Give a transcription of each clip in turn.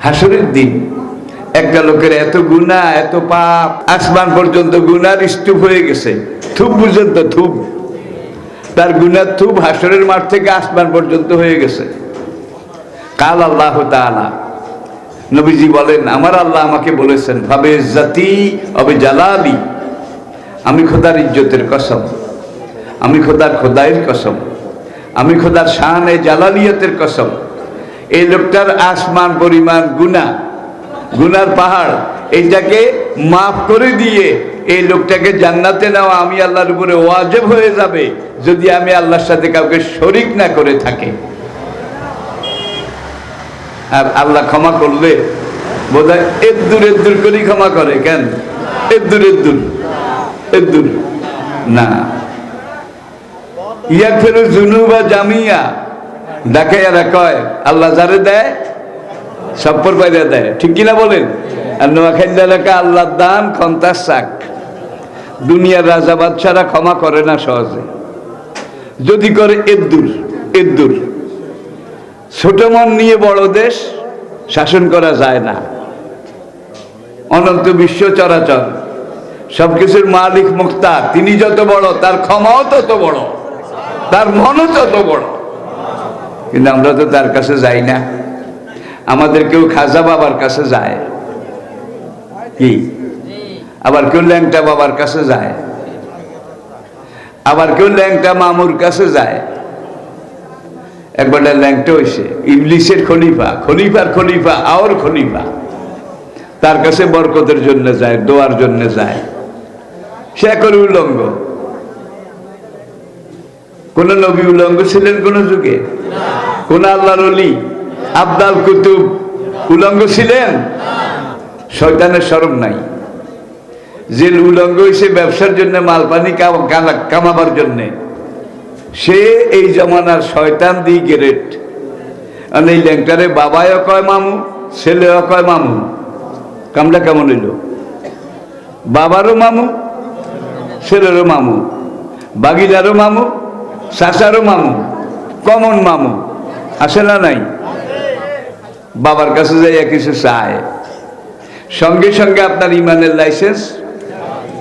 হাসরের দিন। একটা লোকের এত গুণা এত পাপ, আসমান পর্যন্ত গুনার স্তূপ হয়ে গেছে। থুপ বুঝেন তো থুপ তার গুনার থুপ হাসরের মাঠ থেকে আসমান পর্যন্ত হয়ে গেছে। কাল আল্লাহ তাআলা নবীজি বলেন, আমার আল্লাহ আমাকে বলেছেন, ভাবে জাতি অবে জালালি। আমি খোদার ইজ্জতের কসম। আমি খোদার খোদাইয়ের কসম। আমি খোদার শাহানে জালালিয়তের কসম। এই লোকটার আসমান পরিমাণ গুণা গুনার পাহাড় এইটাকে মাফ করে দিয়ে এই লোকটাকে জান্নাতে নেওয়া আমি আল্লাহর উপরে ওয়াজেব হয়ে যাবে যদি আমি আল্লাহর সাথে কাউকে শরিক না করে থাকি। আর আল্লাহ ক্ষমা করলে বোধ হয় এদ্দুর এদ্দুর করেই ক্ষমা করে, কেন? এদ্দুর এদ্দুর এদ্দুর। না। ইয়া ফেরু জুনু বা জামিয়া। ডাকে এরা কয়, আল্লাহ যারে দেয় সপ্পর পাইরে দেয় ঠিক কিনা বলেন? আর নোয়াখালী এলাকা আল্লাহর দান খন্তার শাক। দুনিয়ার রাজা বাদশারা ক্ষমা করে না সহজে। যদি করে এদ্দুর এদ্দুর। ছোট মন নিয়ে বড় দেশ, শাসন করা যায় না। অনন্ত বিশ্ব চরাচর। সবকিছুর মালিক মুক্তার। তিনি যত বড়, তার ক্ষমাও তত বড়। তার মনও তত বড়। কিন্তু আমরা তো তার কাছে যাই না। আমাদের কেউ খাজা বাবার কাছে যায়। কি? আবার কেউ ল্যাংটা বাবার কাছে যায়। আবার কেউ ল্যাংটা মামুর কাছে যায়। একবার ল্যাংটা হয়েছে ইংলিশের খলিফা, খলিফার খলিফা আওর খলিফা। তার কাছে বরকতের জন্য যায়, দোয়ার জন্য যায়। সে করে উলঙ্গ। কোন নবী উলঙ্গ ছিলেন কোন যুগে? কোন আল্লাহর অলি? আবদাল কুতুব উলঙ্গ ছিলেন? শয়তানের সরম নাই। যে উলঙ্গ হয়েছে ব্যবসার জন্য মাল পানি কামাবার জন্যে। সে এই জমানার শয়তান দি গেরেট। আর এই ল্যাংটারে বাবাও কয়, মামু ছেলেও কয়, মামু কামটা কেমন হইল? বাবারও মামু, ছেলেরও মামু বাগিদারও মামু চাচারও মামু, কমন মামু, আসে না নাই? বাবার কাছে যাইয়া কিছু চায়। সঙ্গে সঙ্গে আপনার ইমানের লাইসেন্স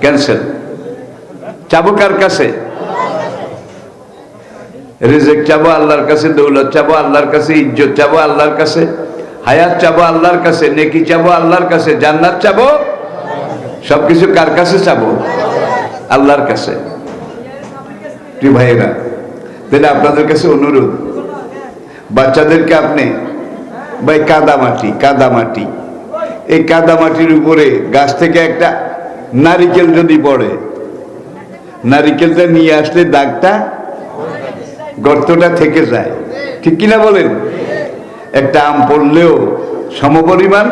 ক্যান্সেল চাবো কার কাছে? রিজেক চাবো আল্লাহর কাছে, দৌলত চাবো আল্লাহর কাছে, ইজ্জত চাবো আল্লাহর কাছে, হায়াত চাবো আল্লাহর কাছে, নেকি চাবো আল্লাহর কাছে, জান্নাত চাবো? সবকিছু কার কাছে চাবো? আল্লাহর কাছে। প্রিয় ভাইয়েরা তাহলে আপনাদের কাছে অনুরোধ, বাচ্চাদেরকে আপনি, ভাই কাদা মাটি কাদা মাটি। এই কাদা মাটির উপরে গাছ থেকে একটা নারিকেল যদি পড়ে, নারিকেলটা নিয়ে আসলে দাগটা গর্তটা থেকে যায়। ঠিক কিনা বলেন? একটা আম পড়লেও সমপরিমাণ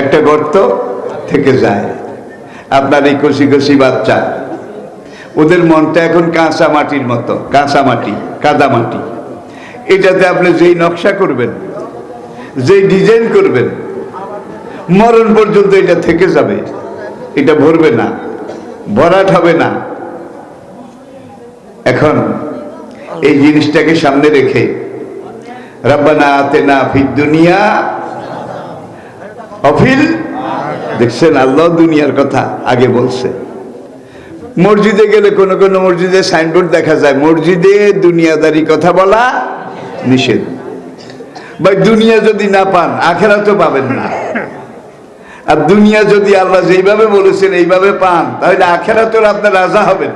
একটা গর্ত থেকে যায়। আপনার এই কষি কষি বাচ্চা ওদের মনটা এখন কাঁচা মাটির মতো, কাঁচা মাটি, কাদা মাটি। এটাতে আপনি যেই নকশা করবেন, যেই ডিজাইন করবেন, মরণ পর্যন্ত এটা থেকে যাবে। এটা ভরবে না, ভরাট হবে না। এখন এই জিনিসটাকে সামনে রেখে, রব্বানা আতেনা ফিদ দুনিয়া অফিল, দেখছেন আল্লাহ দুনিয়ার কথা আগে বলছে। মসজিদে গেলে কোন কোনো মসজিদে সাইনবোর্ড দেখা যায়, মসজিদে দুনিয়াদারি কথা বলা নিষেধ। ভাই, দুনিয়া যদি না পান আখেরা তো পাবেন না। আর দুনিয়া যদি আল্লাহ যেইভাবে বলেছেন, এইভাবে পান, তাহলে আখেরা তো আপনার রাজা হবেন।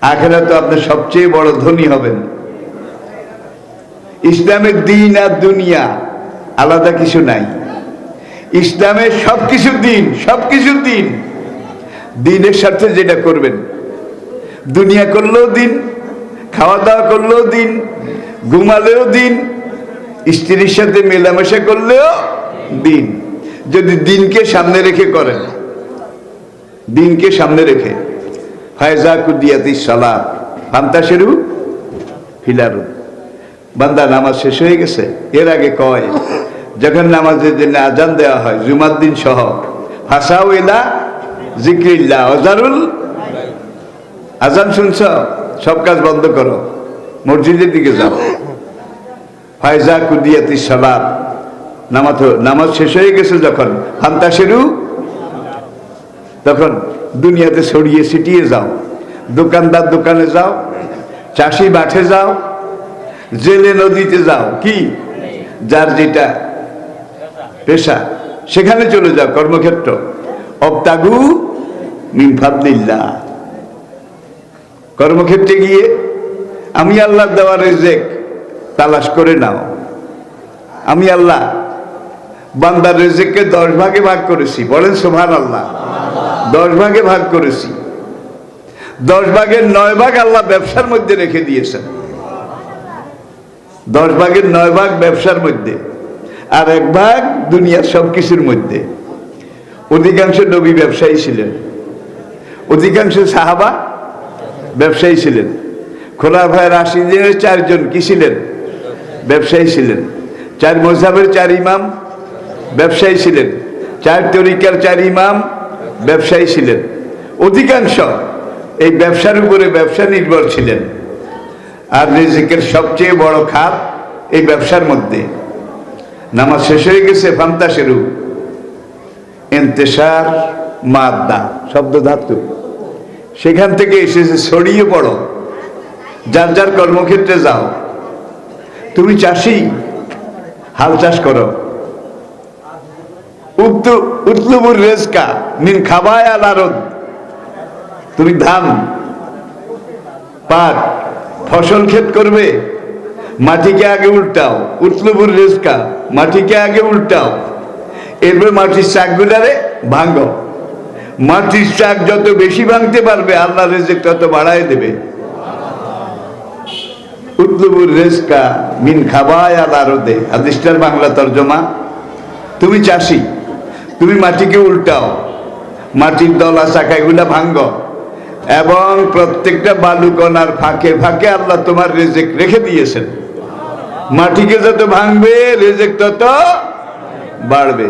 আখেরা তো আপনার সবচেয়ে বড় ধনী হবেন। ইসলামের দিন আর দুনিয়া আলাদা কিছু নাই। ইসলামের সব কিছু দিন সব কিছু দিন। দিনের সাথে যেটা করবেন। দুনিয়া করলেও দিন খাওয়া দাওয়া করলেও দিন, ঘুমালেও দিন, স্ত্রীর সাথে মেলামেশা করলেও দিন। যদি দিনকে সামনে রেখে করেন, দিনকে সামনে রেখে। ফায়জা কুদিয়াতি সালা ফান্তা শেরু ফিলারু। বান্দা নামাজ শেষ হয়ে গেছে, এর আগে কয়, যখন নামাজের জন্য আজান দেওয়া হয়, জুমার দিন সহ হাসাও এলা জিক্রিল্লা অজারুল আজান শুনছ? সব কাজ বন্ধ করো। মসজিদের দিকে যাও। ফায়জা কুদিয়াতি সালাত। নামাজ নামাজ শেষ হয়ে গেছে যখন। হান্তা সেরু? তখন দুনিয়াতে ছড়িয়ে ছিটিয়ে যাও। দোকানদার দোকানে যাও। চাষি মাঠে যাও। জেলে নদীতে যাও। কি? যার যেটা পেশা। সেখানে চলে যাও কর্মক্ষেত্র। অবতাগু কর্মক্ষেত্রে গিয়ে আমি আল্লাহ দেওয়া রেজেক তালাশ করে নাও। আমি আল্লাহ বান্দার রেজেককে দশ ভাগে ভাগ করেছি। বলেন সোভান আল্লাহ দশ ভাগে ভাগ করেছি। দশ ভাগের নয় ভাগ আল্লাহ ব্যবসার মধ্যে রেখে দিয়েছেন। দশ ভাগের নয় ভাগ ব্যবসার মধ্যে আর এক ভাগ দুনিয়ার সব কিছুর মধ্যে। অধিকাংশ নবী ব্যবসায়ী ছিলেন। অধিকাংশ সাহাবা ব্যবসায়ী ছিলেন। খোলা ভাইয়ের আশি দিনের চারজন কি ছিলেন? ব্যবসায়ী ছিলেন। চার মজাবের চার ইমাম ব্যবসায়ী ছিলেন। চার তরিকার চার ইমাম ব্যবসায়ী ছিলেন। অধিকাংশ এই ব্যবসার উপরে ব্যবসা নির্ভর ছিলেন। আর রিজিকের সবচেয়ে বড় খাত এই ব্যবসার মধ্যে। নামাজ শেষ হয়ে গেছে, ফান্তা সেরু এন্তেসার মাদ্দা, শব্দ ধাতু। সেখান থেকে এসেছে ছড়িয়ে পড়ো। যার যার কর্মক্ষেত্রে যাও। তুমি চাষি, হাল চাষ করো। উতলুবুর রেজকা মিন খাবায় আল আরদ। তুমি ধান, পাট, ফসল ক্ষেত করবে, মাটিকে আগে উল্টাও। উতলুবুর রেজকা, মাটিকে আগে উল্টাও। এরপর মাটির চাকগুলারে ভাঙো মাটির চাক যত বেশি ভাঙতে পারবে, আল্লাহ রেজেক তত বাড়ায় দেবে। উতলুবুর রেজকা মিন খাবায় আল আরদে। হাদিসটার বাংলা তর্জমা, তুমি চাষি, তুমি মাটিকে উল্টাও, মাটির দলা চাকা এগুলা ভাঙ্গ, এবং প্রত্যেকটা বালুকণার ফাঁকে ফাঁকে আল্লাহ তোমার রেজেক রেখে দিয়েছেন। মাটিকে যত ভাঙবে, রেজেক তত বাড়বে।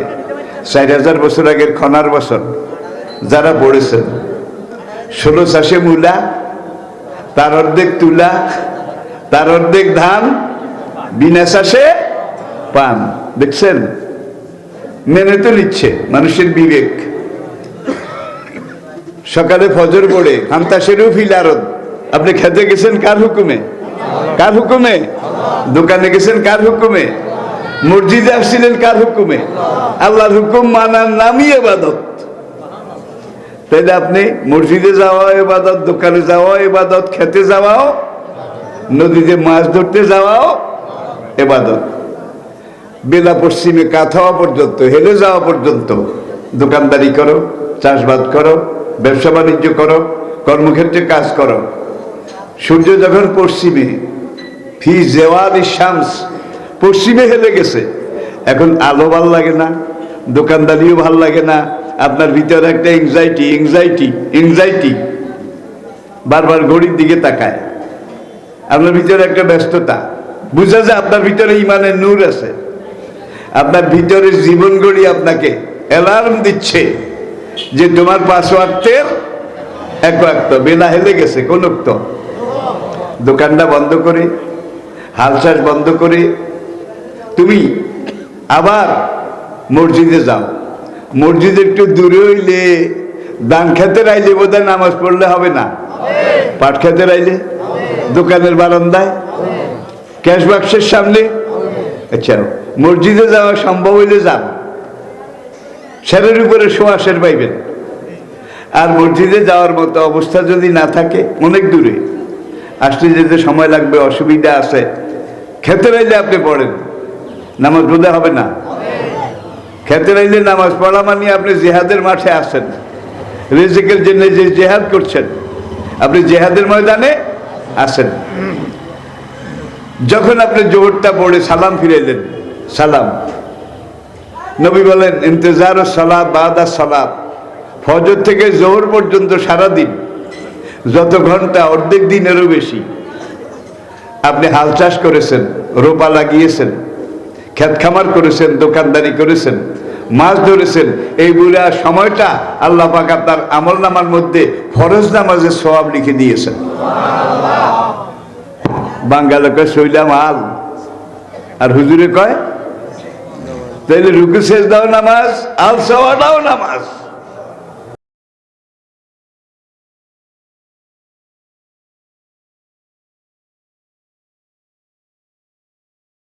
ষাট হাজার বছর আগের খনার বছর যারা পড়েছেন ষোলো চাষে মূলা, তার অর্ধেক তুলা, তার অর্ধেক ধান, বিনা চাষে পান। দেখছেন? মেনে তো নিচ্ছে, মানুষের বিবেক। সকালে ফজর পড়ে, হান্তাসেরও ফিলারত আপনি খেতে গেছেন কার হুকুমে? কার হুকুমে? দোকানে গেছেন কার হুকুমে? মসজিদে আসছিলেন কার হুকুমে? আল্লাহর হুকুম মানার নামই এবাদত। তাইলে আপনি মসজিদে যাওয়া এবাদত দোকানে যাওয়া এবাদত খেতে যাওয়াও নদীতে মাছ ধরতে যাওয়াও এবাদত বেলা পশ্চিমে কাত হওয়া পর্যন্ত, হেলে যাওয়া পর্যন্ত দোকানদারি করো, চাষবাদ করো, ব্যবসা বাণিজ্য করো, কর্মক্ষেত্রে কাজ করো। সূর্য যখন পশ্চিমে, ফি জেওয়াল শামস, পশ্চিমে হেলে গেছে। এখন আলো ভালো লাগে না, দোকানদারিও ভালো লাগে না আপনার ভিতরে একটা এংজাইটি এংজাইটি এংজাইটি বারবার ঘড়ির দিকে তাকায়। আপনার ভিতরে একটা ব্যস্ততা। বুঝা যায় আপনার ভিতরে ইমানের নূর আছে। আপনার ভিতরে জীবন গড়ি আপনাকে অ্যালার্ম দিচ্ছে যে তোমার পাসওয়ার্ডের এক ওয়াক্ত, বেলা হেলে গেছে, কোন দোকানটা বন্ধ করে, হাল চাষ বন্ধ করে, তুমি আবার মসজিদে যাও। মসজিদে একটু দূরে হইলে দান খেতে রাইলে বোধহয় নামাজ পড়লে হবে না। পাট খেতে রাইলে? দোকানের বারান্দায়? ক্যাশ বাক্সের সামনে? আচ্ছা মসজিদে যাওয়া সম্ভব হইলে যান। সেরের উপরে সোয়াশের পাইবেন। আর মসজিদে যাওয়ার মতো অবস্থা যদি না থাকে অনেক দূরে। আসতে যেতে সময় লাগবে অসুবিধা আছে। খেতে রাইলে আপনি পড়েন। নামাজ বোধা হবে না। খেতে রাইলে নামাজ পড়া মানে আপনি জেহাদের মাঠে আসেন। রেজেকের জন্য যে জেহাদ করছেন, আপনি জেহাদের ময়দানে আসেন। যখন আপনি জোহরটা পড়ে সালাম ফিরাইলেন, সালাম। নবী বলেন, ইন্তজার ও বাদা সালাদ ফজর থেকে জোহর পর্যন্ত সারা দিন যত ঘণ্টা অর্ধেক দিনেরও বেশি আপনি হাল চাষ করেছেন, রোপা লাগিয়েছেন, ক্ষেত খামার করেছেন, দোকানদারি করেছেন মাছ ধরেছেন। এই বুড়া সময়টা আল্লাহ পাক তার আমল নামার মধ্যে ফরজ নামাজের সবাব লিখে দিয়েছেন। বাঙ্গালে কয় শৈলাম আল আর হুজুরে কয়, তাইলে রুকু শেষ দাও নামাজ আল সওয়াটাও নামাজ।